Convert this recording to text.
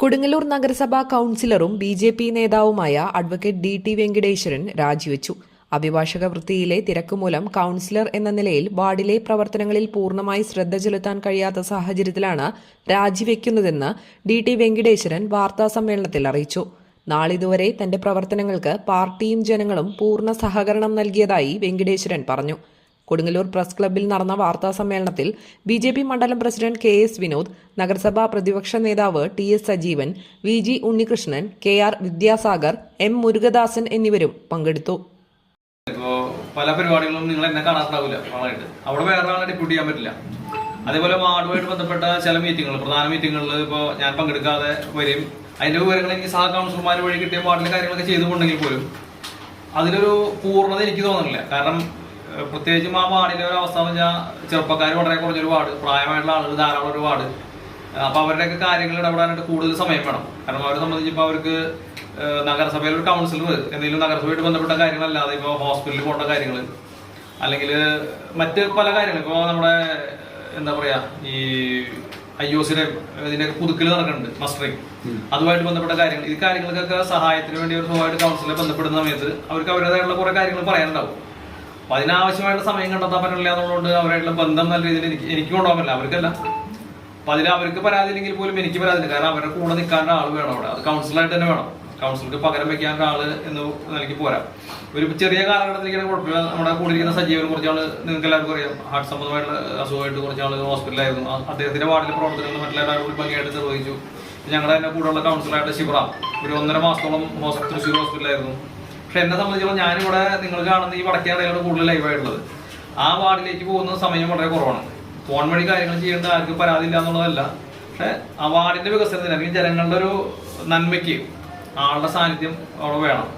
കൊടുങ്ങല്ലൂർ നഗരസഭാ കൌൺസിലറും B J P നേതാവുമായ അഡ്വക്കേറ്റ് ഡി ടി വെങ്കടേശ്വരൻ രാജിവെച്ചു. അഭിഭാഷക വൃത്തിയിലെ തിരക്കുമൂലം കൌൺസിലർ എന്ന നിലയിൽ വാർഡിലെ പ്രവർത്തനങ്ങളിൽ പൂർണമായി ശ്രദ്ധ ചെലുത്താൻ കഴിയാത്ത സാഹചര്യത്തിലാണ് രാജിവെക്കുന്നതെന്ന് ഡി ടി വെങ്കടേശ്വരൻ വാർത്താസമ്മേളനത്തിൽ അറിയിച്ചു. നാളിതുവരെ തന്റെ പ്രവർത്തനങ്ങൾക്ക് പാർട്ടിയും ജനങ്ങളും പൂർണ സഹകരണം നൽകിയതായി വെങ്കടേശ്വരൻ പറഞ്ഞു. കൊടുങ്ങല്ലൂർ പ്രസ് ക്ലബ്ബിൽ നടന്ന വാർത്താ സമ്മേളനത്തിൽ ബി ജെ പി മണ്ഡലം പ്രസിഡന്റ് കെ എസ് വിനോദ് നഗരസഭാ പ്രതിപക്ഷ നേതാവ് T S Sajeevan V G Unnikrishnan K R Vidyasagar M Murugadasan എന്നിവരും പങ്കെടുത്തു. ഇപ്പോ പല പരിപാടികളും നിങ്ങൾ എന്നെ കാണാറുണ്ടാവില്ല വളമായിട്ട് അവിടെ വേറെ ആളെ ഡെപ്യൂട്ട് ചെയ്യാൻ പറ്റില്ല. അതേപോലെ വാർഡുമായിട്ട് ബന്ധപ്പെട്ട ചില മീറ്റിങ്ങുകൾ പ്രധാന മീറ്റിങ്ങുകളിൽ ഇപ്പോൾ ഞാൻ പങ്കെടുക്കാതെ വരും. അതിന്റെ വിവരങ്ങൾ എനിക്ക് സഹ കൗൺസിലർമാർ വഴി കിട്ടിയ വാർഡിലെ കാര്യങ്ങളൊക്കെ ചെയ്തുകൊണ്ടെങ്കിൽ പോലും അതിലൊരു പൂർണത എനിക്ക് തോന്നുന്നില്ല. കാരണം പ്രത്യേകിച്ചും ആ വാർഡിലെ ഒരു അവസ്ഥ എന്ന് വെച്ചാൽ ചെറുപ്പക്കാർ വളരെ കുറഞ്ഞൊരു വാർഡ് പ്രായമായിട്ടുള്ള ആളുകൾ ധാരാളം ഒരു വാർഡ്. അപ്പൊ അവരുടെയൊക്കെ കാര്യങ്ങൾ ഇടപെടാനായിട്ട് കൂടുതൽ സമയം വേണം. കാരണം അവരെ സംബന്ധിച്ച് അവർക്ക് നഗരസഭയിൽ ഒരു കൗൺസിലർ എന്തെങ്കിലും നഗരസഭയായിട്ട് ബന്ധപ്പെട്ട കാര്യങ്ങളല്ലാതെ ഇപ്പോൾ ഹോസ്പിറ്റലിൽ പോകേണ്ട കാര്യങ്ങൾ അല്ലെങ്കിൽ മറ്റ് പല കാര്യങ്ങൾ ഇപ്പോൾ നമ്മുടെ എന്താ പറയാ ഈ ഐ ഒ സിയുടെ ഇതിന്റെ പുതുക്കൽ നടക്കുന്നുണ്ട് മസ്റ്ററിങ്. അതുമായിട്ട് ബന്ധപ്പെട്ട കാര്യങ്ങൾ. ഈ കാര്യങ്ങൾക്കൊക്കെ സഹായത്തിന് വേണ്ടി ഒരു സ്വഭാവമായിട്ട് കൗൺസിലെ ബന്ധപ്പെടുന്ന സമയത്ത് അവർക്ക് അവരുടേതായിട്ടുള്ള കുറെ കാര്യങ്ങൾ പറയാനുണ്ടാവും. അപ്പൊ അതിനാവശ്യമായിട്ട് സമയം കണ്ടെത്താൻ പറ്റില്ല എന്നുള്ളതുകൊണ്ട് അവരായിട്ടുള്ള ബന്ധം നല്ല രീതിയിൽ എനിക്ക് എനിക്ക് കൊണ്ടുപോകാൻ അവർക്കല്ല. അപ്പൊ അതിൽ അവർക്ക് പരാതിയില്ലെങ്കിൽ പോലും എനിക്ക് പരാതിയില്ല. കാരണം അവരുടെ കൂടെ നിൽക്കാൻ ആൾ വേണം അവിടെ. അത് കൗൺസിലായിട്ട് തന്നെ വേണം. കൗൺസിലർക്ക് പകരം വെക്കാൻ ഒരാൾ എന്ന് നിലയ്ക്ക് പോരാ. ഒരു ചെറിയ കാലഘട്ടത്തിലേക്ക് കുഴപ്പമില്ല നമ്മുടെ കൂടിയിരിക്കുന്ന സജീവൻ കുറച്ചാൾ നിങ്ങൾക്ക് എല്ലാവർക്കും അറിയാം. ഹാർട്ട് സംബന്ധമായിട്ടുള്ള അസുഖമായിട്ട് കുറച്ചാൾ ഹോസ്പിറ്റലായിരുന്നു അദ്ദേഹത്തിന്റെ വാർഡിലെ പ്രവർത്തനങ്ങൾ മറ്റുള്ളവരും കൂടി ഭംഗിയായിട്ട് നിർവഹിച്ചു. ഞങ്ങളുടെ തന്നെ കൂടെയുള്ള കൗൺസിലായിട്ട് ശിവറ. ഒരു ഒന്നര മാസത്തോളം ഹോസ്പിറ്റൽ തൃശ്ശൂർ ഹോസ്പിറ്റലായിരുന്നു പക്ഷെ എന്നെ സംബന്ധിച്ചിടത്തോളം ഞാനിവിടെ നിങ്ങൾ കാണുന്ന ഈ വടക്കേ അടയാണ് കൂടുതൽ ലൈവായിട്ടുള്ളത് ആ വാർഡിലേക്ക് പോകുന്ന സമയം വളരെ കുറവാണ്. ഫോൺ വഴി കാര്യങ്ങൾ ചെയ്യേണ്ട ആർക്കും പരാതി ഇല്ല എന്നുള്ളതല്ല. പക്ഷെ ആ വാർഡിന്റെ വികസനത്തിന് അല്ലെങ്കിൽ ജനങ്ങളുടെ ഒരു നന്മയ്ക്ക് ആളുടെ സാന്നിധ്യം അവിടെ വേണം.